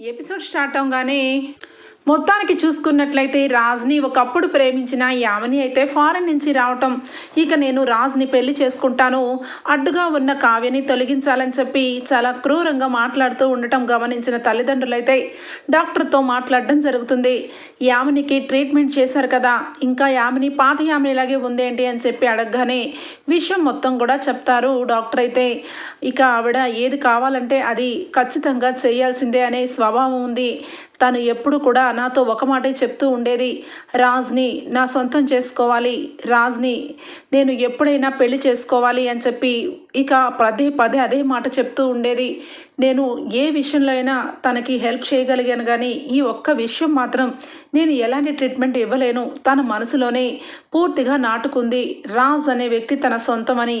Episode start అవగానే మొత్తానికి చూసుకున్నట్లయితే రాజ్ని ఒకప్పుడు ప్రేమించిన యామని అయితే ఫారెన్ నుంచి రావటం. ఇక నేను రాజ్ని పెళ్ళి చేసుకుంటాను. అడ్డుగా ఉన్న కావ్యని తొలగించాలని చెప్పి చాలా క్రూరంగా మాట్లాడుతూ ఉండటం గమనించిన తల్లిదండ్రులైతే డాక్టర్తో మాట్లాడడం జరుగుతుంది. యామినికి ట్రీట్మెంట్ చేశారు కదా. ఇంకా యామిని పాత యామినిలాగే ఉందేంటి అని చెప్పి అడగగానే విషయం మొత్తం కూడా చెప్తారు డాక్టర్ అయితే. ఇక ఆవిడ ఏది కావాలంటే అది ఖచ్చితంగా చేయాల్సిందే అనే స్వభావం ఉంది. తను ఎప్పుడు కూడా నాతో ఒక మాటే చెప్తూ ఉండేది. రాజ్ని నా సొంతం చేసుకోవాలి. రాజ్ని నేను ఎప్పుడైనా పెళ్ళి చేసుకోవాలి అని చెప్పి ఇక పదే పదే అదే మాట చెప్తూ ఉండేది. నేను ఏ విషయంలో అయినా తనకి హెల్ప్ చేయగలిగాను కానీ ఈ ఒక్క విషయం మాత్రం నేను ఎలాంటి ట్రీట్మెంట్ ఇవ్వలేను. తన మనసులోనే పూర్తిగా నాటుకుంది. రాజ్ అనే వ్యక్తి తన సొంతమని.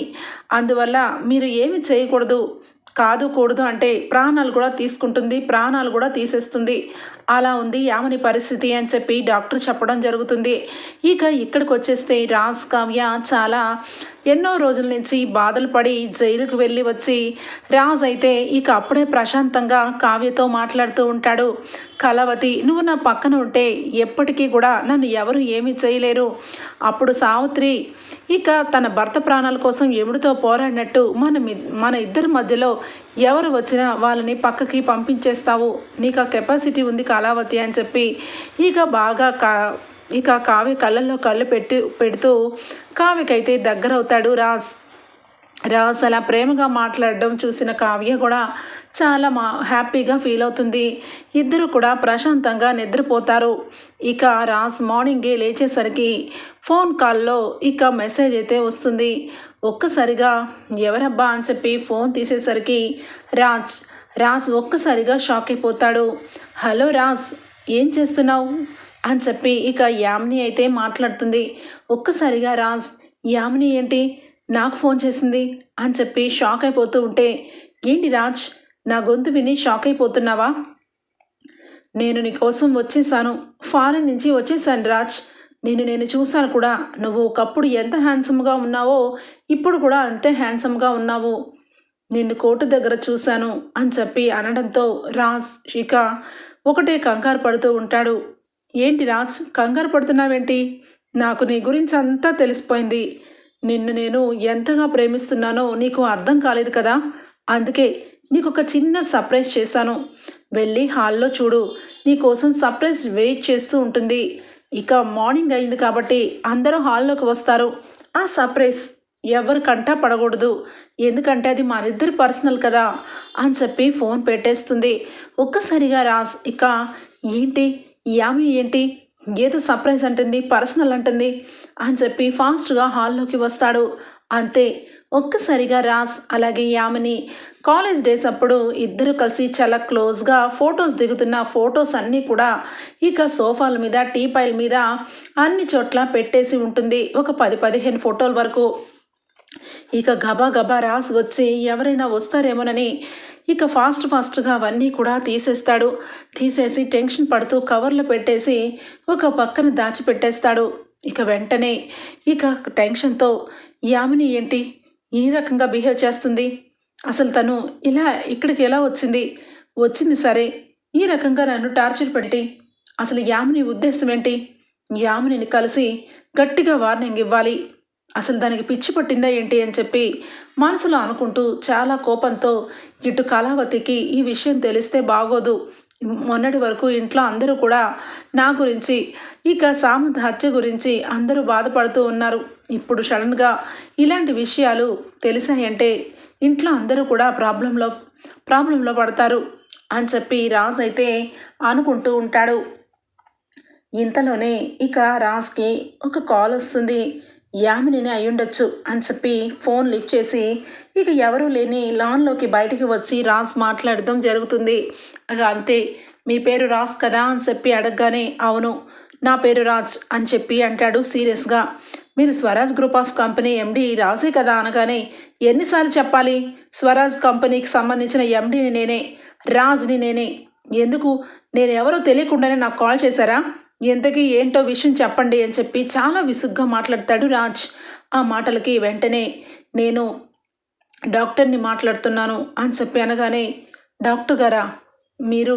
అందువల్ల మీరు ఏమి చేయకూడదు. కాదు కూడదు అంటే ప్రాణాలు కూడా తీసుకుంటుంది ప్రాణాలు కూడా తీసేస్తుంది. అలా ఉంది యామని పరిస్థితి అని చెప్పి డాక్టర్ చెప్పడం జరుగుతుంది. ఇక ఇక్కడికి వచ్చేస్తే రాజ్ కావ్య చాలా ఎన్నో రోజుల నుంచి బాధలు పడి జైలుకు వెళ్ళి వచ్చి రాజ్ అయితే ఇక అప్పుడే ప్రశాంతంగా కావ్యతో మాట్లాడుతూ ఉంటాడు. కలవతి నువ్వు నా పక్కన ఉంటే ఎప్పటికీ కూడా నన్ను ఎవరు ఏమీ చేయలేరు. అప్పుడు సావిత్రి ఇక తన భర్త ప్రాణాల కోసం ఎముడితో పోరాడినట్టు మన మన ఇద్దరి మధ్యలో ఎవరు వచ్చినా వాళ్ళని పక్కకి పంపించేస్తావు. నీకు ఆ కెపాసిటీ ఉంది కళావతి అని చెప్పి ఇక బాగా కా ఇక కావ్య కళ్ళల్లో కళ్ళు పెట్టి పెడుతూ కావ్యకైతే దగ్గర అవుతాడు రాజ్. రాజ్ అలా ప్రేమగా మాట్లాడడం చూసిన కావ్య కూడా చాలా మా హ్యాపీగా ఫీల్ అవుతుంది. ఇద్దరు కూడా ప్రశాంతంగా నిద్రపోతారు. ఇక రాజ్ మార్నింగే లేచేసరికి ఫోన్ కాల్లో ఇక మెసేజ్ అయితే వస్తుంది. ఒక్కసారిగా ఎవరబ్బా అని చెప్పి ఫోన్ తీసేసరికి రాజ్ రాజ్ ఒక్కసారిగా షాక్ అయిపోతాడు. హలో రాజ్ ఏం చేస్తున్నావు? అని చెప్పి ఇక యామిని అయితే మాట్లాడుతుంది. ఒక్కసారిగా రాజ్ యామిని ఏంటి? నాకు ఫోన్ చేసింది? అని చెప్పి షాక్ అయిపోతూ ఉంటే ఏంటి రాజ్? నా గొంతు విని షాక్ అయిపోతున్నావా? నేను నీ కోసం వచ్చేసాను. ఫారెన్ నుంచి వచ్చేసాను రాజ్. నేను నేను చూశాను కూడా. నువ్వు ఒకప్పుడు ఎంత హ్యాండ్సమ్గా ఉన్నావో ఇప్పుడు కూడా అంతే హ్యాండ్సమ్గా ఉన్నావు. నిన్ను కోర్టు దగ్గర చూశాను అని చెప్పి అనడంతో రాజ్ ఇక ఒకటే కంగారు పడుతూ ఉంటాడు. ఏంటి రాజ్? కంగారు పడుతున్నావేంటి? నాకు నీ గురించి అంతా తెలిసిపోయింది. నిన్ను నేను ఎంతగా ప్రేమిస్తున్నానో నీకు అర్థం కాలేదు కదా? అందుకే నీకు ఒక చిన్న సర్ప్రైజ్ చేశాను. వెళ్ళి హాల్లో చూడు. నీకోసం సర్ప్రైజ్ వెయిట్ చేస్తూ ఉంటుంది. ఇక మార్నింగ్ అయింది కాబట్టి అందరూ హాల్లోకి వస్తారు. ఆ సర్ప్రైజ్ ఎవరి కంటా పడకూడదు. ఎందుకంటే అది మనిద్దరి పర్సనల్ కదా అని చెప్పి ఫోన్ పెట్టేస్తుంది. ఒక్కసారిగా రాస్ ఇక ఏంటి? యామి ఏంటి? ఏదో సర్ప్రైజ్ అంటుంది పర్సనల్ అంటుంది అని చెప్పి ఫాస్ట్గా హాల్లోకి వస్తాడు. అంతే ఒక్కసారిగా రాస్ అలాగే యామిని కాలేజ్ డేస్ అప్పుడు ఇద్దరు కలిసి చాలా క్లోజ్గా ఫొటోస్ దిగుతున్న ఫొటోస్ అన్నీ కూడా ఇక సోఫాల మీద టీ పైల మీద అన్ని చోట్ల పెట్టేసి ఉంటుంది ఒక పది పదిహేను ఫోటోల వరకు. ఇక గబా గబా రాసి వచ్చి ఎవరైనా వస్తారేమోనని ఇక ఫాస్ట్ ఫాస్ట్గా అవన్నీ కూడా తీసేస్తాడు. తీసేసి టెన్షన్ పడుతూ కవర్లు పెట్టేసి ఒక పక్కన దాచిపెట్టేస్తాడు. ఇక వెంటనే ఇక టెన్షన్తో యామిని ఏంటి? ఈ రకంగా బిహేవ్ చేస్తుంది. అసలు తను ఇలా ఇక్కడికి ఎలా వచ్చింది? వచ్చింది సరే. ఈ రకంగా నన్ను టార్చర్ పెట్టి అసలు యామిని ఉద్దేశం ఏంటి? యామినిని కలిసి గట్టిగా వార్నింగ్ ఇవ్వాలి. అసలు దానికి పిచ్చి పట్టిందా ఏంటి అని చెప్పి మనసులో అనుకుంటూ చాలా కోపంతో ఇటు కళావతికి ఈ విషయం తెలిస్తే బాగోదు. మొన్నటి వరకు ఇంట్లో అందరూ కూడా నా గురించి ఇక సామంత్ హత్య గురించి అందరూ బాధపడుతూ ఉన్నారు. ఇప్పుడు సడన్గా ఇలాంటి విషయాలు తెలిసాయంటే ఇంట్లో అందరూ కూడా ప్రాబ్లంలో ప్రాబ్లంలో పడతారు అని చెప్పి రాజ్ అయితే అనుకుంటూ ఉంటాడు. ఇంతలోనే ఇక రాజ్కి ఒక కాల్ వస్తుంది. యామినిని అయ్యుండొచ్చు అని చెప్పి ఫోన్ లిఫ్ట్ చేసి ఇక ఎవరూ లేని లాన్లోకి బయటికి వచ్చి రాజ్ మాట్లాడడం జరుగుతుంది. ఇక అంతే మీ పేరు రాజ్ కదా అని చెప్పి అడగగానే అవును నా పేరు రాజ్ అని చెప్పి అంటాడు సీరియస్గా. మీరు Swaraj group of company MD రాజే కదా అనగానే ఎన్నిసార్లు చెప్పాలి? స్వరాజ్ కంపెనీకి సంబంధించిన ఎండీని నేనే రాజ్ని నేనే. ఎందుకు? నేను ఎవరో తెలియకుండానే నాకు కాల్ చేశారా? ఎంతకీ ఏంటో విషయం చెప్పండి అని చెప్పి చాలా విసుగ్గా మాట్లాడతాడు రాజ్. ఆ మాటలకి వెంటనే నేను డాక్టర్ని మాట్లాడుతున్నాను అని చెప్పి అనగానే డాక్టర్ గారా మీరు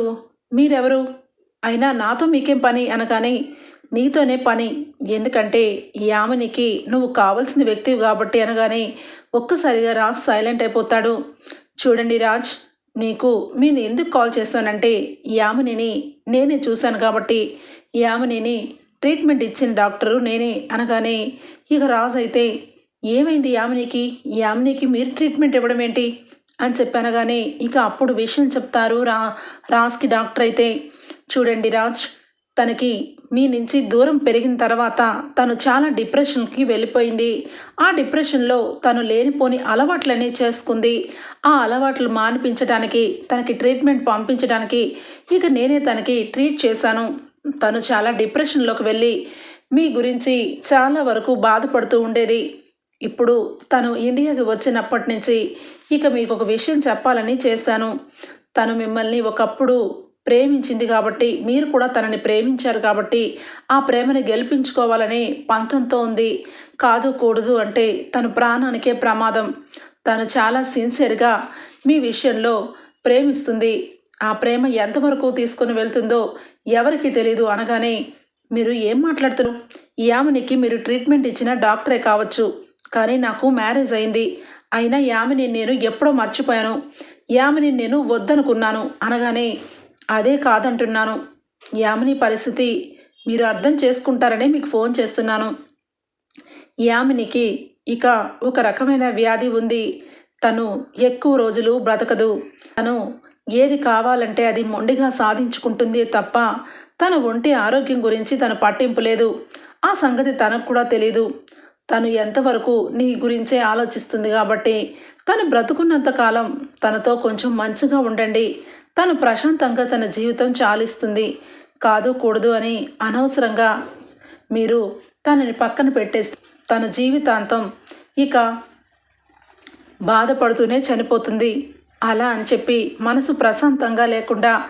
మీరెవరు? అయినా నాతో మీకేం పని? అనగానే నీతోనే పని. ఎందుకంటే యామినికి నువ్వు కావలసిన వ్యక్తివి కాబట్టి అనగానే ఒక్కసారిగా రాజ్ సైలెంట్ అయిపోతాడు. చూడండి రాజ్ నీకు నేను ఎందుకు కాల్ చేస్తానంటే యామినిని నేనే చూశాను కాబట్టి యామినిని ట్రీట్మెంట్ ఇచ్చిన డాక్టరు నేనే అనగానే ఇక రాజు అయితే ఏమైంది యామినికి? యామినికి మీరు ట్రీట్మెంట్ ఇవ్వడం ఏంటి? అని చెప్పనగానే ఇక అప్పుడు విషయం చెప్తారు రా రాజ్కి డాక్టర్ అయితే చూడండి రాజ్ తనకి మీ నుంచి దూరం పెరిగిన తర్వాత తను చాలా డిప్రెషన్కి వెళ్ళిపోయింది. ఆ డిప్రెషన్లో తను లేనిపోని అలవాట్లనే చేసుకుంది. ఆ అలవాట్లు మానిపించడానికి తనకి ట్రీట్మెంట్ పంపించడానికి ఇక నేనే తనకి ట్రీట్ చేశాను. తను చాలా డిప్రెషన్లోకి వెళ్ళి మీ గురించి చాలా వరకు బాధపడుతూ ఉండేది. ఇప్పుడు తను ఇండియాకి వచ్చినప్పటి నుంచి ఇక మీకు ఒక విషయం చెప్పాలని చేశాను. తను మిమ్మల్ని ఒకప్పుడు ప్రేమించింది కాబట్టి మీరు కూడా తనని ప్రేమించారు కాబట్టి ఆ ప్రేమని గెలిపించుకోవాలని పంతంతో ఉంది. కాదు కూడదు అంటే తను ప్రాణానికే ప్రమాదం. తను చాలా సిన్సియర్గా మీ విషయంలో ప్రేమిస్తుంది. ఆ ప్రేమ ఎంతవరకు తీసుకుని వెళ్తుందో ఎవరికి తెలీదు అనగానే మీరు ఏం మాట్లాడుతున్నారు యామినికి మీరు ట్రీట్మెంట్ ఇచ్చిన డాక్టరే కావచ్చు. కానీ నాకు మ్యారేజ్ అయింది. అయినా యామిని నేను ఎప్పుడో మర్చిపోయాను. యామిని నేను వద్దనుకున్నాను అనగానే అదే కాదంటున్నాను. యామిని పరిస్థితి మీరు అర్థం చేసుకుంటారని మీకు ఫోన్ చేస్తున్నాను. యామినికి ఇక ఒక రకమైన వ్యాధి ఉంది. తను ఎక్కువ రోజులు బ్రతకదు. తను ఏది కావాలంటే అది మొండిగా సాధించుకుంటుంది తప్ప తన ఒంటి ఆరోగ్యం గురించి తను పట్టింపు లేదు. ఆ సంగతి తనకు కూడా తెలియదు తను ఎంతవరకు నీ గురించే ఆలోచిస్తుంది కాబట్టి తను బ్రతుకున్నంత కాలం తనతో కొంచెం మంచిగా ఉండండి. తను ప్రశాంతంగా తన జీవితం చాలిస్తుంది. కాదు కూడదు అని అనవసరంగా మీరు తనని పక్కన పెట్టేసి తన జీవితాంతం ఇక బాధపడుతూనే చనిపోతుంది. అలా అని చెప్పి మనసు ప్రశాంతంగా లేకుండా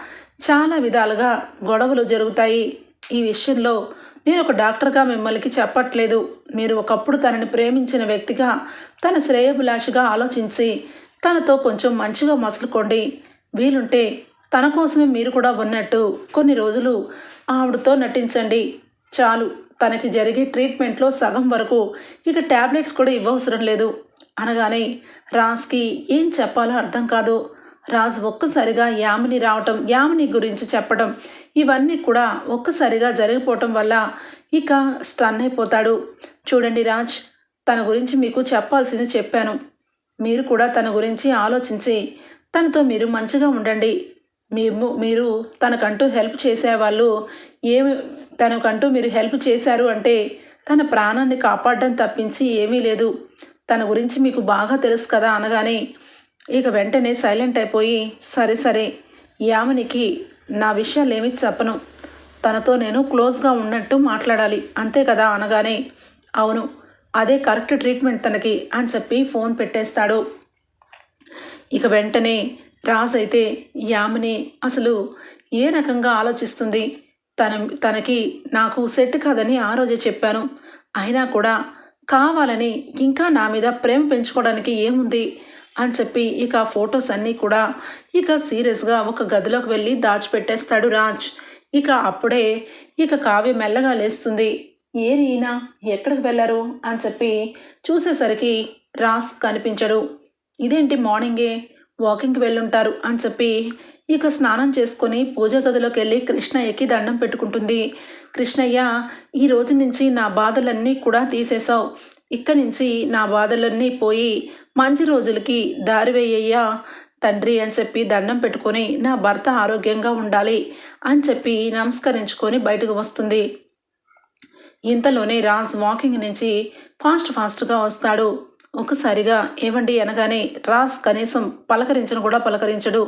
చాలా విధాలుగా గొడవలు జరుగుతాయి. ఈ విషయంలో నేను ఒక డాక్టర్గా మిమ్మల్ని చెప్పట్లేదు. మీరు ఒకప్పుడు తనని ప్రేమించిన వ్యక్తిగా తన శ్రేయభిలాషిగా ఆలోచించి తనతో కొంచెం మంచిగా మసులుకోండి. వీలుంటే తన కోసమే మీరు కూడా ఉన్నట్టు కొన్ని రోజులు ఆవిడతో నటించండి. చాలు తనకి జరిగే ట్రీట్మెంట్లో సగం వరకు ఇక ట్యాబ్లెట్స్ కూడా ఇవ్వవసరం లేదు. అనగానే రాజ్కి ఏం చెప్పాలో అర్థం కాదు. రాజ్ ఒక్కసారిగా యామిని రావటం యామిని గురించి చెప్పడం ఇవన్నీ కూడా ఒక్కసారిగా జరిగిపోవటం వల్ల ఇక స్టన్ అయిపోతాడు. చూడండి రాజ్ తన గురించి మీకు చెప్పాల్సింది చెప్పాను. మీరు కూడా తన గురించి ఆలోచించి తనతో మీరు మంచిగా ఉండండి. మీరు మీరు తనకంటూ హెల్ప్ చేసేవాళ్ళు ఏమి తనకంటూ మీరు హెల్ప్ చేశారు అంటే తన ప్రాణాన్ని కాపాడడం తప్పించి ఏమీ లేదు. తన గురించి మీకు బాగా తెలుసు కదా అనగానే ఇక వెంటనే సైలెంట్ అయిపోయి సరే సరే యామినికి నా విషయాలు ఏమీ చెప్పను. తనతో నేను క్లోజ్గా ఉన్నట్టు మాట్లాడాలి అంతే కదా అనగానే అవును అదే కరెక్ట్ ట్రీట్మెంట్ తనకి అని చెప్పి ఫోన్ పెట్టేస్తాడు. ఇక వెంటనే రాజ్ అయితే యామిని అసలు ఏ రకంగా ఆలోచిస్తుంది? తన తనకి నాకు సెట్ కాదని ఆ రోజే చెప్పాను. అయినా కూడా కావాలని ఇంకా నా మీద ప్రేమ పెంచుకోవడానికి ఏముంది? అని చెప్పి ఇక ఫొటోస్ అన్నీ కూడా ఇక సీరియస్గా ఒక గదిలోకి వెళ్ళి దాచిపెట్టేస్తాడు రాజ్. ఇక అప్పుడే ఇక కావ్య మెల్లగా లేస్తుంది. ఏరి ఈయన ఎక్కడికి వెళ్ళారు? అని చెప్పి చూసేసరికి రాజ్ కనిపించడు. ఇదేంటి మార్నింగే? వాకింగ్కి వెళ్ళుంటారు. అని చెప్పి ఇక స్నానం చేసుకొని పూజ గదిలోకి వెళ్ళి కృష్ణ ఎక్కి దండం పెట్టుకుంటుంది. కృష్ణయ్య ఈ రోజు నుంచి నా బాధలన్నీ కూడా తీసేశావు. ఇక్కడి నుంచి నా బాధలన్నీ పోయి మంచి రోజులకి దారి వేయ్యా తండ్రి అని చెప్పి దండం పెట్టుకొని నా భర్త ఆరోగ్యంగా ఉండాలి అని చెప్పి నమస్కరించుకొని బయటకు వస్తుంది. ఇంతలోనే రాజ్ వాకింగ్ నుంచి ఫాస్ట్ ఫాస్ట్గా వస్తాడు. ఒకసారిగా ఏవండి అనగానే రాజ్ కనీసం పలకరించను కూడా పలకరించడు.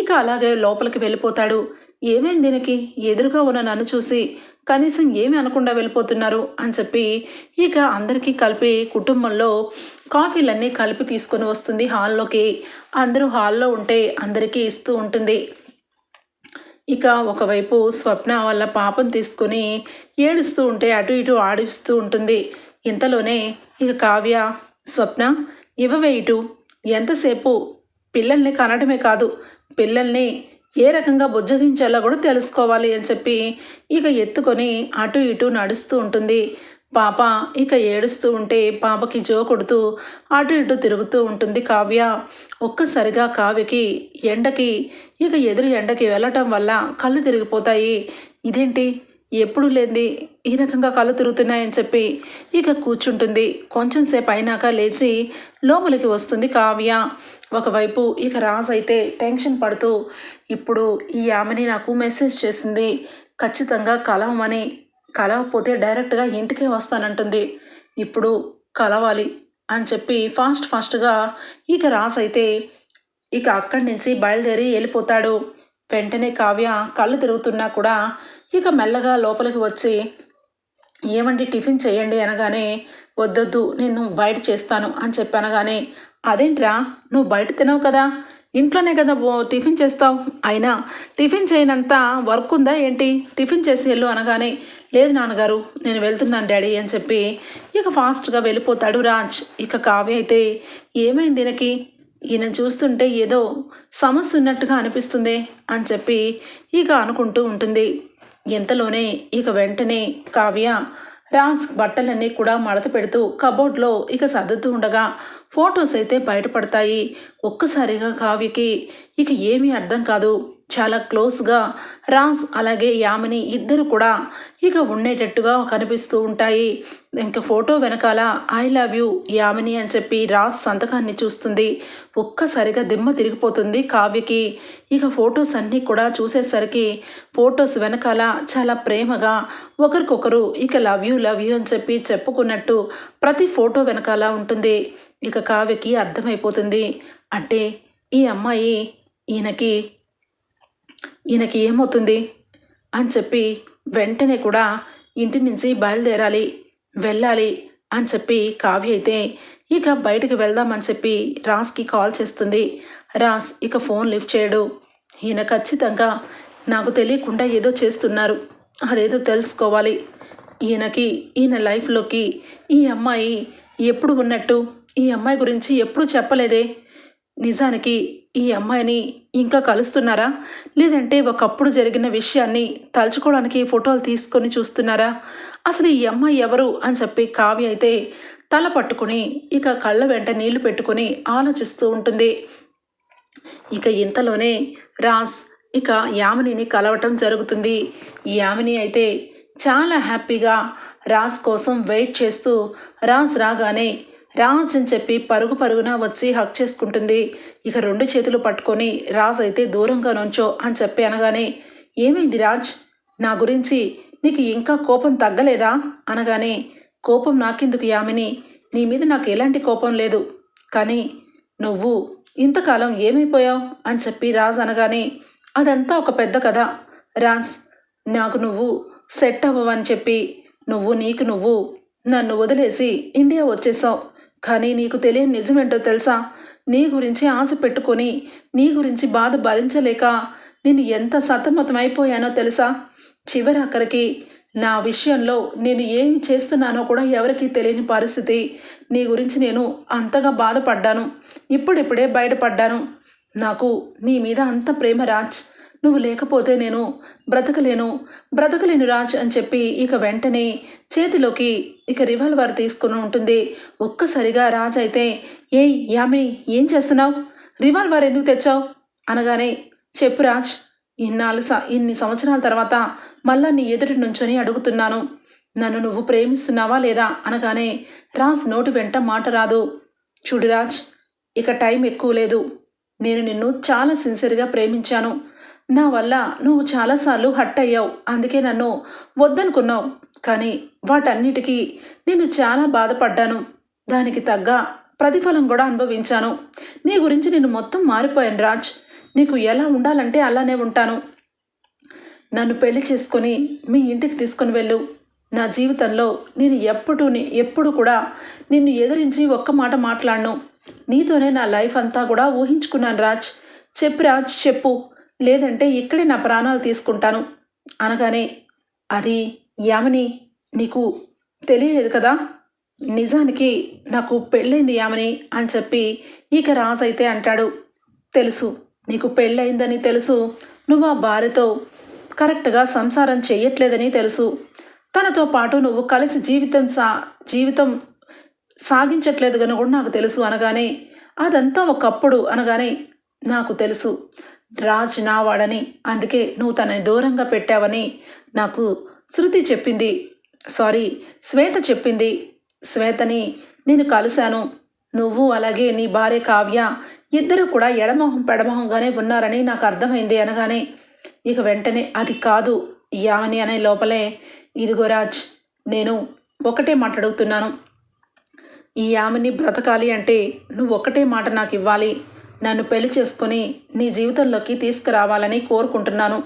ఇక అలాగే లోపలికి వెళ్ళిపోతాడు. ఏమేం దీనికి? ఎదురుగా ఉన్న నన్ను చూసి కనీసం ఏమి అనకుండా వెళ్ళిపోతున్నారు అని చెప్పి ఇక అందరికీ కలిపి కుటుంబంలో కాఫీలన్నీ కలిపి తీసుకొని వస్తుంది హాల్లోకి. అందరూ హాల్లో ఉంటే అందరికీ ఇస్తూ ఉంటుంది. ఇక ఒకవైపు స్వప్న వాళ్ళ పాపం తీసుకుని ఏడుస్తూ ఉంటే అటు ఇటు ఆడిస్తూ ఉంటుంది. ఇంతలోనే ఇక కావ్య స్వప్న ఇవ్వవే ఇటు. ఎంతసేపు? పిల్లల్ని కనడమే కాదు పిల్లల్ని ఏ రకంగా బుజ్జగించాలో కూడా తెలుసుకోవాలి అని చెప్పి ఇక ఎత్తుకొని అటు ఇటు నడుస్తూ ఉంటుంది. పాప ఇక ఏడుస్తూ ఉంటే పాపకి జో కొడుతూ అటు ఇటు తిరుగుతూ ఉంటుంది కావ్య. ఒక్కసారిగా కావ్యకి ఎండకి ఇక ఎదురు ఎండకి వెళ్ళటం వల్ల కళ్ళు తిరిగిపోతాయి. ఇదేంటి? ఎప్పుడు లేనిది ఈ రకంగా కళ్ళు తిరుగుతున్నాయని చెప్పి ఇక కూర్చుంటుంది. కొంచెం సేపు అయినాక లేచి లోపలికి వస్తుంది కావ్య. ఒకవైపు ఇక రాజు అయితే టెన్షన్ పడుతూ ఇప్పుడు ఈ ఆమెని నాకు మెసేజ్ చేసింది. ఖచ్చితంగా కలవమని. కలవకపోతే డైరెక్ట్గా ఇంటికే వస్తానంటుంది. ఇప్పుడు కలవాలి అని చెప్పి ఫాస్ట్ ఫాస్ట్గా ఇక రాస్ అయితే ఇక అక్కడి నుంచి బయలుదేరి వెళ్ళిపోతాడు. వెంటనే కావ్య కళ్ళు తిరుగుతున్నా కూడా ఇక మెల్లగా లోపలికి వచ్చి ఏమండి టిఫిన్ చేయండి అనగానే వద్దొద్దు నేను బయట చేస్తాను అని చెప్పి అనగానే అదేంట్రా నువ్వు బయట తినవు కదా ఇంట్లోనే కదా ఓ టిఫిన్ చేస్తావు? అయినా టిఫిన్ చేయనంత వర్క్ ఉందా ఏంటి? టిఫిన్ చేసి వెళ్ళు అనగానే లేదు నాన్నగారు నేను వెళ్తున్నాను డాడీ అని చెప్పి ఇక ఫాస్ట్గా వెళ్ళిపోతాడు రాజ్. ఇక కావ్య అయితే ఏమైంది దీనికి? ఈయన చూస్తుంటే ఏదో సమస్య ఉన్నట్టుగా అనిపిస్తుంది అని చెప్పి ఇక అనుకుంటూ ఉంటుంది. ఇంతలోనే ఇక వెంటనే కావ్య రాజ్ బట్టలన్నీ కూడా మడత పెడుతూ కబోర్డ్లో ఇక సర్దుతూ ఉండగా ఫొటోస్ అయితే బయటపడతాయి. ఒక్కసారిగా కావ్యకి ఇక ఏమీ అర్థం కాదు. చాలా క్లోజ్గా రాజ్ అలాగే యామిని ఇద్దరు కూడా ఇక ఉండేటట్టుగా కనిపిస్తూ ఉంటాయి. ఇంకా ఫోటో వెనకాల ఐ లవ్ యూ యామిని అని చెప్పి రాజ్ సంతకాన్ని చూస్తుంది. ఒక్కసారిగా దిమ్మ తిరిగిపోతుంది కావ్యకి. ఇక ఫొటోస్ అన్నీ కూడా చూసేసరికి ఫొటోస్ వెనకాల చాలా ప్రేమగా ఒకరికొకరు ఇక లవ్ యూ లవ్ యూ అని చెప్పి చెప్పుకున్నట్టు ప్రతి ఫోటో వెనకాల ఉంటుంది. ఇక కావ్యకి అర్థమైపోతుంది. అంటే ఈ అమ్మాయి ఈయనకి ఈయనకి ఏమవుతుంది? అని చెప్పి వెంటనే కూడా ఇంటి నుంచి బయలుదేరాలి వెళ్ళాలి అని చెప్పి కావ్య అయితే ఇక బయటకు వెళ్దామని చెప్పి రాస్కి కాల్ చేస్తుంది. రాస్ ఇక ఫోన్ లిఫ్ట్ చేయడు. ఈయన ఖచ్చితంగా నాకు తెలియకుండా ఏదో చేస్తున్నారు. అదేదో తెలుసుకోవాలి. ఈయనకి ఈయన లైఫ్లోకి ఈ అమ్మాయి ఎప్పుడు ఉన్నట్టు ఈ అమ్మాయి గురించి ఎప్పుడు చెప్పలేదే? నిజానికి ఈ అమ్మాయిని ఇంకా కలుస్తున్నారా? లేదంటే ఒకప్పుడు జరిగిన విషయాన్ని తలుచుకోవడానికి ఫోటోలు తీసుకొని చూస్తున్నారా? అసలు ఈ అమ్మాయి ఎవరు అని చెప్పి కావ్య అయితే తల పట్టుకుని ఇక కళ్ళ వెంట నీళ్ళు పెట్టుకుని ఆలోచిస్తూ ఉంటుంది. ఇక ఇంతలోనే రాజ్ ఇక యామినిని కలవటం జరుగుతుంది. యామిని అయితే చాలా హ్యాపీగా రాజ్ కోసం వెయిట్ చేస్తూ రాజ్ రాగానే రాజ్ అని చెప్పి పరుగు పరుగున వచ్చి హక్ చేసుకుంటుంది. ఇక రెండు చేతులు పట్టుకొని రాజ్ అయితే దూరంగా నుంచో అని చెప్పి అనగానే ఏమైంది రాజ్? నా గురించి నీకు ఇంకా కోపం తగ్గలేదా? అనగానే కోపం నాకెందుకు యామిని? నీ మీద నాకు ఎలాంటి కోపం లేదు. కానీ నువ్వు ఇంతకాలం ఏమైపోయావు? అని చెప్పి రాజ్ అనగానే అదంతా ఒక పెద్ద కథ. రాజ్ నాకు నువ్వు సెట్ అవ్వవని చెప్పి నువ్వు నీకు నువ్వు నన్ను వదిలేసి ఇండియా వచ్చేసావు. కానీ నీకు తెలియని నిజమేంటో తెలుసా? నీ గురించి ఆశ పెట్టుకొని నీ గురించి బాధ భరించలేక నేను ఎంత సతమతమైపోయానో తెలుసా? చివరి అక్కడికి నా విషయంలో నేను ఏమి చేస్తున్నానో కూడా ఎవరికీ తెలియని పరిస్థితి. నీ గురించి నేను అంతగా బాధపడ్డాను. ఇప్పుడిప్పుడే బయటపడ్డాను. నాకు నీ మీద అంత ప్రేమ రాజ్. నువ్వు లేకపోతే నేను బ్రతకలేను. బ్రతకలేను రాజ్ అని చెప్పి ఇక వెంటనే చేతిలోకి ఇక రివాల్వర్ తీసుకుని ఉంటుంది. ఒక్కసారిగా రాజ్ అయితే ఏయ్ యామే ఏం చేస్తున్నావు? రివాల్వర్ ఎందుకు తెచ్చావు? అనగానే చెప్పు రాజ్ ఇన్నాళ్ళు స ఇన్ని సంవత్సరాల తర్వాత మళ్ళా నీ ఎదుటి నుంచొని అడుగుతున్నాను. నన్ను నువ్వు ప్రేమిస్తున్నావా లేదా? అనగానే రాజ్ నోటి వెంట మాట రాదు. చూడు రాజ్ ఇక టైం ఎక్కువ లేదు. నేను నిన్ను చాలా సిన్సియర్గా ప్రేమించాను. నా వల్ల నువ్వు చాలాసార్లు హట్ అయ్యావు. అందుకే నన్ను వద్దనుకున్నావు. కానీ వాటన్నిటికీ నేను చాలా బాధపడ్డాను. దానికి తగ్గ ప్రతిఫలం కూడా అనుభవించాను. నీ గురించి నేను మొత్తం మారిపోయాను రాజ్. నీకు ఎలా ఉండాలంటే అలానే ఉంటాను. నన్ను పెళ్ళి చేసుకొని మీ ఇంటికి తీసుకొని వెళ్ళు. నా జీవితంలో నేను ఎప్పుడు ఎప్పుడు కూడా నిన్ను ఎదిరించి ఒక్క మాట మాట్లాడను. నీతోనే నా లైఫ్ అంతా కూడా ఊహించుకున్నాను రాజ్. చెప్పు రాజ్ చెప్పు. లేదంటే ఇక్కడే నా ప్రాణాలు తీసుకుంటాను. అనగానే అది యామని నీకు తెలియలేదు కదా? నిజానికి నాకు పెళ్ళైంది యామని అని చెప్పి ఇక రాజ్ అయితే అంటాడు. తెలుసు నీకు పెళ్ళయిందని తెలుసు. నువ్వు ఆ భార్యతో కరెక్ట్గా సంసారం చేయట్లేదని తెలుసు. తనతో పాటు నువ్వు కలిసి జీవితం సా జీవితం సాగించట్లేదు కనుక కూడా నాకు తెలుసు అనగానే అదంతా ఒకప్పుడు అనగానే నాకు తెలుసు. రాజ్ నావాడని. అందుకే నువ్వు తనని దూరంగా పెట్టావని నాకు శృతి చెప్పింది. సారీ శ్వేత చెప్పింది. శ్వేతని నేను కలిశాను. నువ్వు అలాగే నీ భార్య కావ్య ఇద్దరు కూడా ఎడమొహం పెడమొహంగానే ఉన్నారని నాకు అర్థమైంది అనగానే ఇక వెంటనే అది కాదు యామని అనే లోపలే ఇదిగో రాజ్ నేను ఒకటే మాట అడుగుతున్నాను. ఈ ఆమెని బ్రతకాలి అంటే నువ్వు ఒక్కటే మాట నాకు ఇవ్వాలి. నన్ను పెళ్ళి చేసుకొని నీ జీవితంలోకి తీసుకురావాలని కోరుకుంటున్నాను.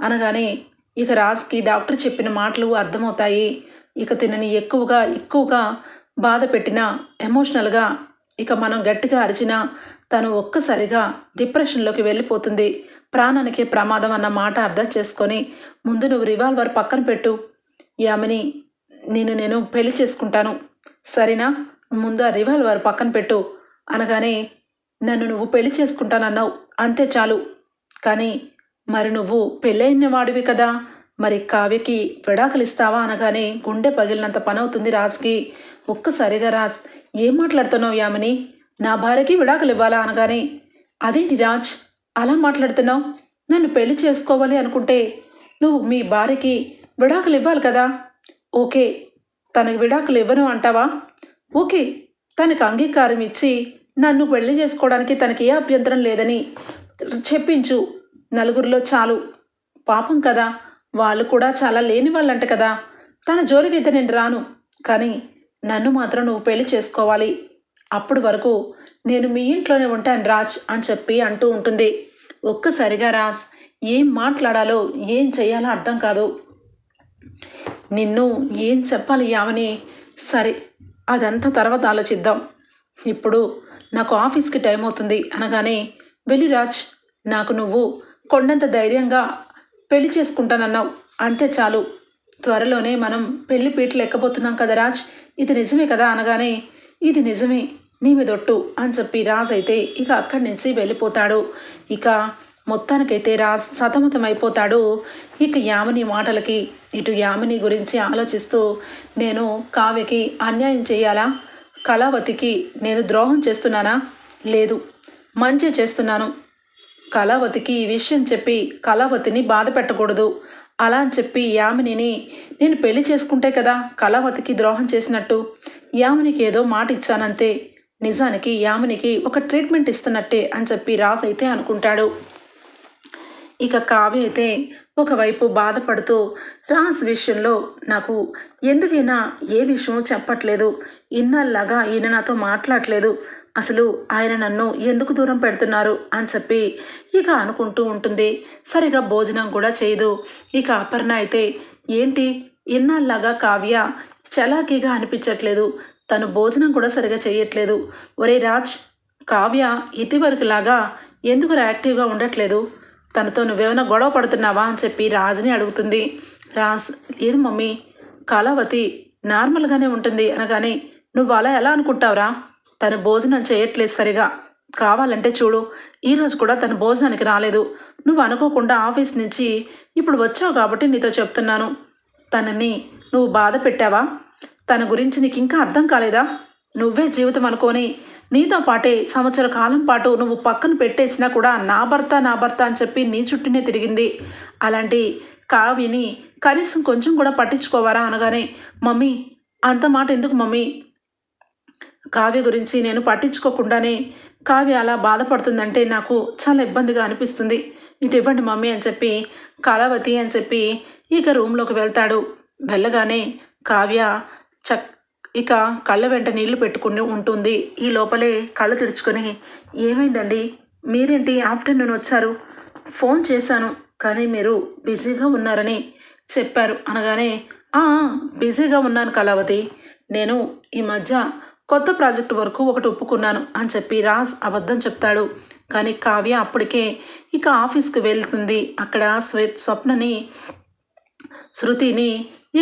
అనగానే ఇక రాజ్కి డాక్టర్ చెప్పిన మాటలు అర్థమవుతాయి. ఇక తినని ఎక్కువగా ఎక్కువగా బాధ పెట్టినా ఎమోషనల్గా ఇక మనం గట్టిగా అరిచినా తను ఒక్కసారిగా డిప్రెషన్లోకి వెళ్ళిపోతుంది. ప్రాణానికి ప్రమాదం అన్న మాట అర్థం చేసుకొని ముందు నువ్వు రివాల్వర్ పక్కన పెట్టు. యామిని నేను నేను పెళ్ళి చేసుకుంటాను. సరేనా? ముందు ఆ రివాల్వర్ పక్కన పెట్టు. అనగానే నన్ను నువ్వు పెళ్ళి చేసుకుంటానన్నావు. అంతే చాలు. కానీ మరి నువ్వు పెళ్ళైన వాడివి కదా. మరి కావ్యకి విడాకులిస్తావా అనగానే గుండె పగిలినంత పనవుతుంది రాజ్కి. ఒక్కసారిగా రాజ్ ఏం మాట్లాడుతున్నావు యామిని? నా భార్యకి విడాకులు ఇవ్వాలా అనగానే అదేంటి రాజ్ అలా మాట్లాడుతున్నావు? నన్ను పెళ్ళి చేసుకోవాలి అనుకుంటే నువ్వు మీ భార్యకి విడాకులు ఇవ్వాలి కదా. ఓకే తనకి విడాకులు ఇవ్వను అంటావా? ఓకే తనకు అంగీకారం ఇచ్చి నన్ను పెళ్ళి చేసుకోవడానికి తనకి ఏ అభ్యంతరం లేదని చెప్పించు. నలుగురిలో చాలు. పాపం కదా. వాళ్ళు కూడా చాలా లేని వాళ్ళంట కదా. తన జోలికైతే నేను రాను. కానీ నన్ను మాత్రం నువ్వు పెళ్ళి చేసుకోవాలి. అప్పుడు వరకు నేను మీ ఇంట్లోనే ఉంటాను రాజ్ అని చెప్పి అంటూ ఉంటుంది. ఒక్కసారిగా రాజ్ ఏం మాట్లాడాలో ఏం చేయాలో అర్థం కాదు. నిన్ను ఏం చెప్పాలి యావని సరే అదంతా తర్వాత ఆలోచిద్దాం. ఇప్పుడు నాకు ఆఫీస్కి టైం అవుతుంది అనగానే వెళ్ళి రాజ్ నాకు నువ్వు కొండంత ధైర్యంగా పెళ్ళి చేసుకుంటానన్నావు. అంతే చాలు. త్వరలోనే మనం పెళ్ళి పీటలు ఎక్కబోతున్నాం కదా రాజ్? ఇది నిజమే కదా? అనగానే ఇది నిజమే. నీ మీదొట్టు అని చెప్పి రాజ్ అయితే ఇక అక్కడి నుంచి వెళ్ళిపోతాడు. ఇక మొత్తానికైతే రాజ్ సతమతమైపోతాడు. ఇక యామిని మాటలకి ఇటు యామిని గురించి ఆలోచిస్తూ నేను కావ్యకి అన్యాయం చేయాలా? కళావతికి నేను ద్రోహం చేస్తున్నానా? లేదు. మంచి చేస్తున్నాను. కళావతికి ఈ విషయం చెప్పి కళావతిని బాధ పెట్టకూడదు. అలా అని చెప్పి యామినిని నేను పెళ్ళి చేసుకుంటే కదా కళావతికి ద్రోహం చేసినట్టు. యామినికి ఏదో మాట ఇచ్చానంతే. నిజానికి యామినికి ఒక ట్రీట్మెంట్ ఇస్తున్నట్టే అని చెప్పి రాస్ అయితే అనుకుంటాడు. ఇక కావ్య అయితే ఒకవైపు బాధపడుతూ రాజ్ విషయంలో నాకు ఎందుకైనా ఏ విషయం చెప్పట్లేదు. ఇన్నాళ్ళలాగా ఈయన నాతో మాట్లాడలేదు అసలు ఆయన నన్ను ఎందుకు దూరం పెడుతున్నారు? అని చెప్పి ఇక అనుకుంటూ ఉంటుంది. సరిగా భోజనం కూడా చేయదు. ఇక అపర్ణ అయితే ఏంటి? ఇన్నాళ్ళలాగా కావ్య చలాకీగా అనిపించట్లేదు. తను భోజనం కూడా సరిగా చేయట్లేదు. ఒరే రాజ్ కావ్య ఇదివరకులాగా ఎందుకు యాక్టివ్గా ఉండట్లేదు? తనతో నువ్వేమైనా గొడవ పడుతున్నావా అని చెప్పి రాజుని అడుగుతుంది. రాజ్ లేదు మమ్మీ కళావతి నార్మల్గానే ఉంటుంది అనగానే నువ్వు అలా ఎలా అనుకుంటావురా? తను భోజనం చేయట్లేదు సరిగా. కావాలంటే చూడు ఈరోజు కూడా తను భోజనానికి రాలేదు. నువ్వు అనుకోకుండా ఆఫీస్ నుంచి ఇప్పుడు వచ్చావు కాబట్టి నీతో చెప్తున్నాను. తనని నువ్వు బాధ పెట్టావా? తన గురించి నీకు ఇంకా అర్థం కాలేదా? నువ్వే జీవితం అనుకొని నీతో పాటే సంవత్సర కాలం పాటు నువ్వు పక్కన పెట్టేసినా కూడా నా భర్త నా భర్త అని చెప్పి నీ చుట్టూనే తిరిగింది. అలాంటి కావ్యని కనీసం కొంచెం కూడా పట్టించుకోవారా అనగానే మమ్మీ అంత మాట ఎందుకు మమ్మీ? కావ్య గురించి నేను పట్టించుకోకుండానే కావ్య అలా బాధపడుతుందంటే నాకు చాలా ఇబ్బందిగా అనిపిస్తుంది. ఇటు ఇవ్వండి మమ్మీ అని చెప్పి కళావతి అని చెప్పి ఇక రూమ్లోకి వెళ్తాడు. వెళ్ళగానే కావ్య చక్ ఇక కళ్ళ వెంట నీళ్ళు పెట్టుకుని ఉంటుంది. ఈ లోపలే కళ్ళు తెరుచుకొని ఏమైందండి? మీరేంటి ఆఫ్టర్నూన్ వచ్చారు? ఫోన్ చేశాను కానీ మీరు బిజీగా ఉన్నారని చెప్పారు. అనగానే బిజీగా ఉన్నాను కళావతి. నేను ఈ మధ్య కొత్త ప్రాజెక్టు వరకు ఒకటి ఒప్పుకున్నాను అని చెప్పి రాజ్ అబద్ధం చెప్తాడు. కానీ కావ్య అప్పటికే ఇక ఆఫీస్కి వెళ్తుంది. అక్కడ స్వే స్వప్నని శృతిని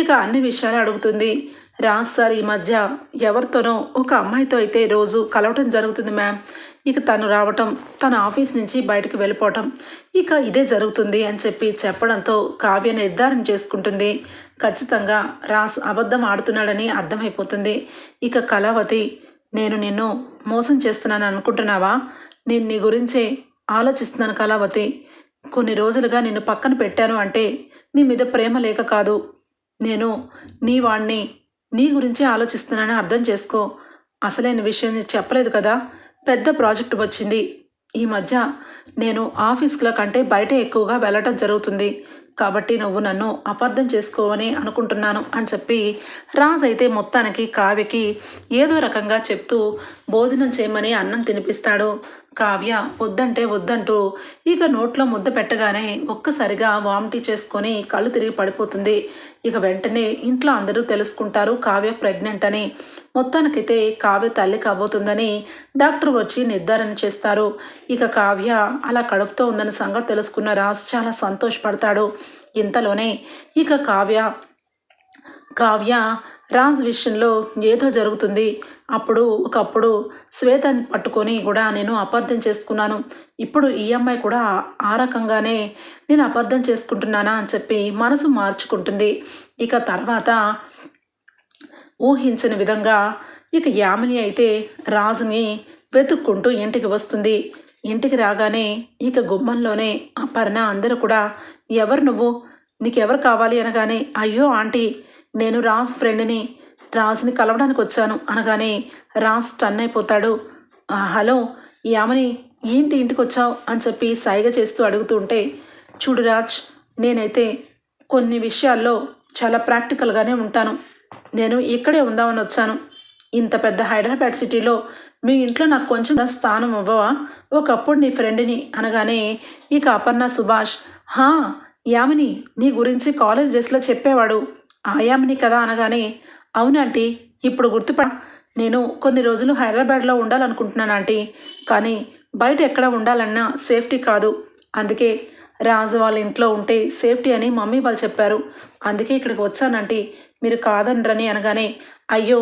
ఇక అన్ని విషయాలు అడుగుతుంది. రాజ్ సార్ ఈ మధ్య ఎవరితోనో ఒక అమ్మాయితో అయితే రోజు కలవటం జరుగుతుంది మ్యామ్. ఇక తను రావటం తన ఆఫీస్ నుంచి బయటకు వెళ్ళిపోవటం ఇక ఇదే జరుగుతుంది అని చెప్పి చెప్పడంతో కావ్య నిర్ధారణ చేసుకుంటుంది. ఖచ్చితంగా రాస్ అబద్ధం ఆడుతున్నాడని అర్థమైపోతుంది. ఇక కళావతి నేను నిన్ను మోసం చేస్తున్నాను అనుకుంటున్నావా? నేను నీ గురించే ఆలోచిస్తున్నాను కళావతి. కొన్ని రోజులుగా నిన్ను పక్కన పెట్టాను అంటే నీ మీద ప్రేమ లేక కాదు. నేను నీ వాణ్ణి నీ గురించి ఆలోచిస్తున్నానని అర్థం చేసుకో. అసలైన విషయం చెప్పలేదు కదా. పెద్ద ప్రాజెక్ట్ వచ్చింది. ఈ మధ్య నేను ఆఫీస్ల కంటే బయట ఎక్కువగా వెళ్ళటం జరుగుతుంది. కాబట్టి నువ్వు నన్ను అపార్థం చేసుకోవని అనుకుంటున్నాను అని చెప్పి రాజ్ అయితే మొత్తానికి కావ్యకి ఏదో రకంగా చెప్తూ భోజనం చేయమని అన్నం తినిపిస్తాడు. కావ్య వద్దంటే వద్దంటూ ఇక నోట్లో ముద్ద పెట్టగానే ఒక్కసారిగా వామిటి చేసుకొని కళ్ళు తిరిగి పడిపోతుంది. ఇక వెంటనే ఇంట్లో అందరూ తెలుసుకుంటారు కావ్య ప్రెగ్నెంట్ అని. మొత్తానికైతే కావ్య తల్లి కాబోతుందని డాక్టర్ వచ్చి నిర్ధారణ చేస్తారు. ఇక కావ్య అలా కడుపుతో ఉందని సంగతి తెలుసుకున్న రాజ్ చాలా సంతోషపడతాడు. ఇంతలోనే ఇక కావ్య కావ్య రాజ్ విషయంలో ఏదో జరుగుతుంది. అప్పుడు ఒకప్పుడు శ్వేతని పట్టుకొని కూడా నేను అపార్థం చేసుకున్నాను. ఇప్పుడు ఈ అమ్మాయి కూడా ఆ రకంగానే నేను అపార్థం చేసుకుంటున్నానా అని చెప్పి మనసు మార్చుకుంటుంది. ఇక తర్వాత ఊహించని విధంగా ఇక యామిని అయితే రాజుని వెతుక్కుంటూ ఇంటికి వస్తుంది. ఇంటికి రాగానే ఇక గుమ్మంలోనే అపర్ణ అందరూ కూడా ఎవరు నువ్వు? నీకెవరు కావాలి? అనగానే అయ్యో ఆంటీ నేను రాజ్ ఫ్రెండ్ని రాజ్ని కలవడానికి వచ్చాను. అనగానే రాజ్ టన్ అయిపోతాడు. హలో యామని ఏంటి ఇంటికి వచ్చావు? అని చెప్పి సాయిగా చేస్తూ అడుగుతూ ఉంటే చూడు రాజ్ నేనైతే కొన్ని విషయాల్లో చాలా ప్రాక్టికల్గానే ఉంటాను. నేను ఇక్కడే ఉందామని వచ్చాను. ఇంత పెద్ద హైదరాబాద్ సిటీలో మీ ఇంట్లో నాకు కొంచెం స్థానం ఇవ్వవా? ఒకప్పుడు నీ ఫ్రెండ్ని. అనగానే ఇక అపర్ణ సుభాష్ హా యామిని నీ గురించి కాలేజ్ డేస్లో చెప్పేవాడు. ఆ యామిని కదా? అనగానే అవునంటీ ఇప్పుడు గుర్తుప నేను కొన్ని రోజులు హైదరాబాద్లో ఉండాలనుకుంటున్నాను ఆంటీ. కానీ బయట ఎక్కడ ఉండాలన్నా సేఫ్టీ కాదు. అందుకే రాజు వాళ్ళ ఇంట్లో ఉంటే సేఫ్టీ అని మమ్మీ వాళ్ళు చెప్పారు. అందుకే ఇక్కడికి వచ్చానంటీ మీరు కాదనరని అనగానే అయ్యో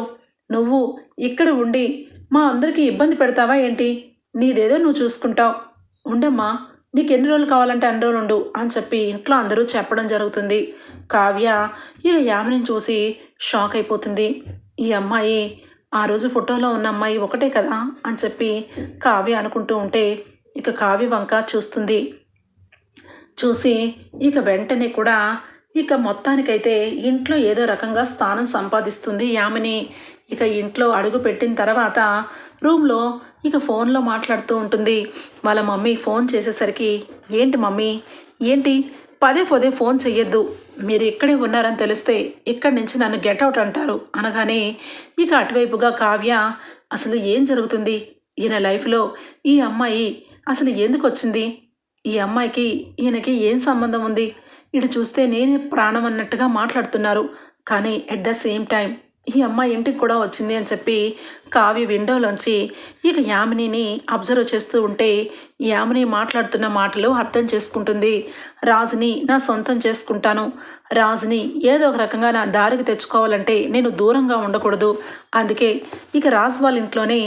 నువ్వు ఇక్కడ ఉండి మా అందరికీ ఇబ్బంది పెడతావా ఏంటి? నీదేదో నువ్వు చూసుకుంటావు. ఉండమ్మా నీకు ఎన్ని రోజులు కావాలంటే అన్ని రోజులు ఉండు అని చెప్పి ఇంట్లో అందరూ చెప్పడం జరుగుతుంది. కావ్య ఇక యామిని చూసి షాక్ అయిపోతుంది. ఈ అమ్మాయి ఆ రోజు ఫోటోలో ఉన్న అమ్మాయి ఒకటే కదా అని చెప్పి కావ్య అనుకుంటూ ఉంటే ఇక కావ్య వంక చూస్తుంది. చూసి ఇక వెంటనే కూడా ఇక మొత్తానికైతే ఇంట్లో ఏదో రకంగా స్థానం సంపాదిస్తుంది యామిని. ఇక ఇంట్లో అడుగు పెట్టిన తర్వాత రూమ్లో ఇక ఫోన్లో మాట్లాడుతూ ఉంటుంది. వాళ్ళ మమ్మీ ఫోన్ చేసేసరికి ఏంటి మమ్మీ? ఏంటి? పదే పదే ఫోన్ చెయ్యొద్దు. మీరు ఇక్కడే ఉన్నారని తెలిస్తే ఇక్కడి నుంచి నన్ను గెట్ అవుట్ అంటారు అనగానే ఇక అటువైపుగా కావ్య అసలు ఏం జరుగుతుంది? ఈయన లైఫ్లో ఈ అమ్మాయి అసలు ఎందుకు వచ్చింది? ఈ అమ్మాయికి ఈయనకి ఏం సంబంధం ఉంది? ఇటు చూస్తే నేనే ప్రాణం అన్నట్టుగా మాట్లాడుతున్నారు. కానీ ఎట్ ద సేమ్ టైం ఈ అమ్మాయి ఇంటికి కూడా వచ్చింది అని చెప్పి కావ్య విండోలోంచి ఇక యామినిని అబ్జర్వ్ చేస్తూ ఉంటే యామిని మాట్లాడుతున్న మాటలు అర్థం చేసుకుంటుంది. రాజుని నా సొంతం చేసుకుంటాను. రాజుని ఏదో ఒక రకంగా నా దారికి తెచ్చుకోవాలంటే నేను దూరంగా ఉండకూడదు. అందుకే ఇక రాజు వాళ్ళ ఇంట్లోనే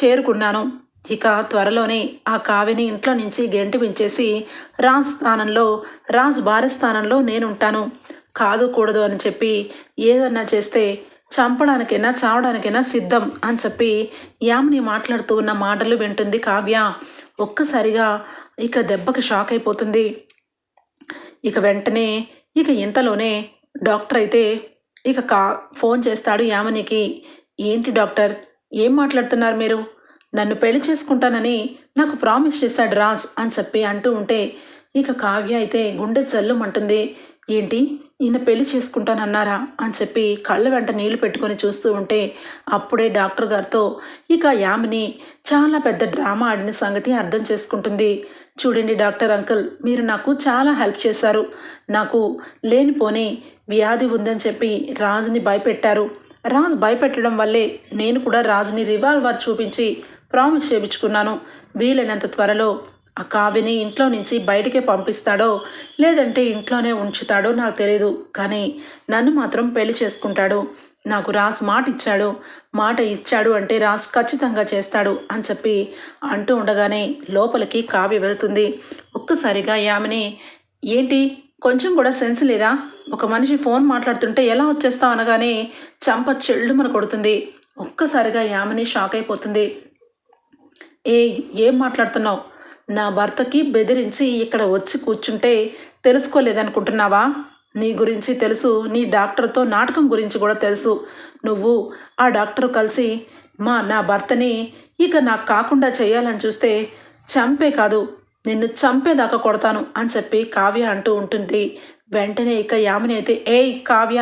చేరుకున్నాను. ఇక త్వరలోనే ఆ కావ్యని ఇంట్లో నుంచి గెంటిపించేసి రాజ్ స్థానంలో రాజ్ భార్య స్థానంలో నేనుంటాను. కాదు కూడదు అని చెప్పి ఏదన్నా చేస్తే చంపడానికైనా చావడానికైనా సిద్ధం అని చెప్పి యామిని మాట్లాడుతూ ఉన్న మాటలు వింటుంది కావ్య. ఒక్కసారిగా ఇక దెబ్బకి షాక్ అయిపోతుంది. ఇక వెంటనే ఇక ఇంతలోనే డాక్టర్ అయితే ఇక కా ఫోన్ చేస్తాడు యామినికి. ఏంటి డాక్టర్? ఏం మాట్లాడుతున్నారు మీరు? నన్ను పెళ్ళి చేసుకుంటానని నాకు ప్రామిస్ చేశాడు రాజ్ అని చెప్పి అంటూ ఉంటే ఇక కావ్య అయితే గుండె జల్లుమంటుంది. ఏంటి? ఈయన పెళ్ళి చేసుకుంటానన్నారా? అని చెప్పి కళ్ళ వెంట నీళ్ళు పెట్టుకొని చూస్తూ ఉంటే అప్పుడే డాక్టర్ గారితో ఇక యామిని చాలా పెద్ద డ్రామా ఆడిన సంగతి అర్థం చేసుకుంటుంది. చూడండి డాక్టర్ అంకుల్ మీరు నాకు చాలా హెల్ప్ చేశారు. నాకు లేనిపోని వ్యాధి ఉందని చెప్పి రాజుని భయపెట్టారు. రాజ్ భయపెట్టడం వల్లే నేను కూడా రాజుని రివాల్వర్ చూపించి ప్రామిస్ చేయించుకున్నాను. వీలైనంత త్వరలో ఆ కావ్యని ఇంట్లో నుంచి బయటికే పంపిస్తాడో లేదంటే ఇంట్లోనే ఉంచుతాడో నాకు తెలియదు కానీ నన్ను మాత్రం పెళ్ళి చేసుకుంటాడు. నాకు రాస్ మాట ఇచ్చాడు. మాట ఇచ్చాడు అంటే రాస్ ఖచ్చితంగా చేస్తాడు అని చెప్పి అంటూ ఉండగానే లోపలికి కావ్య వెళ్తుంది. ఒక్కసారిగా యామిని ఏంటి? కొంచెం కూడా సెన్స్ లేదా? ఒక మనిషి ఫోన్ మాట్లాడుతుంటే ఎలా వచ్చేస్తావు? అనగానే చంప చెల్లుమన కొడుతుంది. ఒక్కసారిగా యామిని షాక్ అయిపోతుంది. ఏ ఏం మాట్లాడుతున్నావు? నా భర్తకి బెదిరించి ఇక్కడ వచ్చి కూర్చుంటే తెలుసుకోలేదనుకుంటున్నావా? నీ గురించి తెలుసు నీ డాక్టర్తో నాటకం గురించి కూడా తెలుసు. నువ్వు ఆ డాక్టర్ కలిసి మా నా భర్తని ఇక నాకు కాకుండా చేయాలని చూస్తే చంపే కాదు నిన్ను చంపేదాకా కొడతాను అని చెప్పి కావ్య అంటూ ఉంటుంది. వెంటనే ఇక యామిని అయితే ఏయ్ కావ్య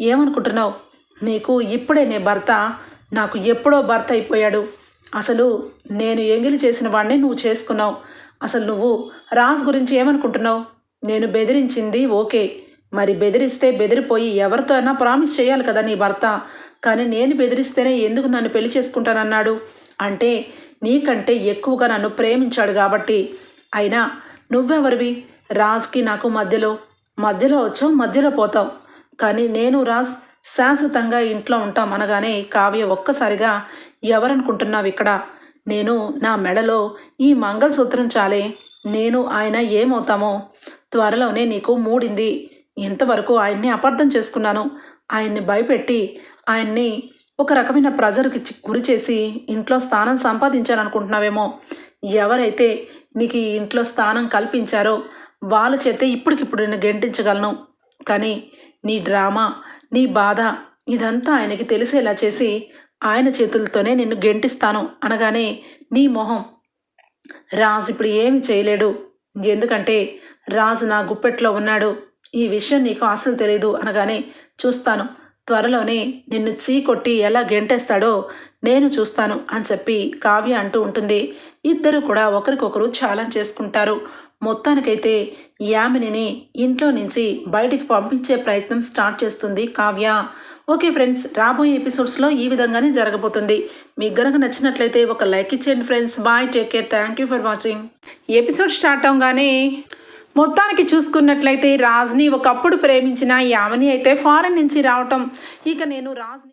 ఏమనుకుంటున్నావు? నీకు ఇప్పుడే నీ భర్త నాకు ఎప్పుడో భర్త అయిపోయాడు. అసలు నేను ఎంగిలి చేసిన వాడిని నువ్వు చేసుకున్నావు. అసలు నువ్వు రాజ్ గురించి ఏమనుకుంటున్నావు? నేను బెదిరించింది ఓకే. మరి బెదిరిస్తే బెదిరిపోయి ఎవరితో అయినా ప్రామిస్ చేయాలి కదా నీ భర్త. కానీ నేను బెదిరిస్తేనే ఎందుకు నన్ను పెళ్ళి చేసుకుంటానన్నాడు? అంటే నీకంటే ఎక్కువగా నన్ను ప్రేమించాడు కాబట్టి. అయినా నువ్వెవరివి? రాజ్కి నాకు మధ్యలో మధ్యలో వచ్చావు మధ్యలో పోతావు. కానీ నేను రాజ్ శాశ్వతంగా ఇంట్లో ఉంటాం అనగానే కావ్య ఒక్కసారిగా ఎవరనుకుంటున్నావు ఇక్కడ నేను నా మెడలో ఈ మంగళసూత్రం చాలే. నేను ఆయన ఏమవుతామో? త్వరలోనే నీకు మూడింది. ఇంతవరకు ఆయన్ని అపార్థం చేసుకున్నాను. ఆయన్ని భయపెట్టి ఆయన్ని ఒక రకమైన ప్రజలకు చి- గురి చేసి ఇంట్లో స్థానం సంపాదించాలనుకుంటున్నావేమో? ఎవరైతే నీకు ఈ ఇంట్లో స్థానం కల్పించారో వాళ్ళ చేతే ఇప్పటికిప్పుడు నేను గెంటించగలను. కానీ నీ డ్రామా నీ బాధ ఇదంతా ఆయనకి తెలిసేలా చేసి ఆయన చేతులతోనే నిన్ను గెంటిస్తాను అనగానే నీ మొహం రాజు ఇప్పుడు ఏమి చేయలేడు. ఎందుకంటే రాజు నా గుప్పెట్లో ఉన్నాడు. ఈ విషయం నీకు అసలు తెలియదు అనగానే చూస్తాను. త్వరలోనే నిన్ను చీకొట్టి ఎలా గెంటేస్తాడో నేను చూస్తాను అని చెప్పి కావ్య అంటూ ఉంటుంది. ఇద్దరు కూడా ఒకరికొకరు ఛాలెంజ్ చేసుకుంటారు. మొత్తానికైతే యామినిని ఇంట్లో నుంచి బయటికి పంపించే ప్రయత్నం స్టార్ట్ చేస్తుంది కావ్య. ఓకే ఫ్రెండ్స్ రాబోయే ఎపిసోడ్స్లో ఈ విధంగానే జరగబోతుంది. మీకు గనక నచ్చినట్లయితే ఒక లైక్ ఇచ్చేయండి friends. Bye take care thank you for watching episode start అవగానే మొత్తానికి చూసుకున్నట్లయితే రాజ్ని ఒకప్పుడు ప్రేమించిన యామని అయితే ఫారెన్ నుంచి రావటం. ఇక నేను రాజ్ని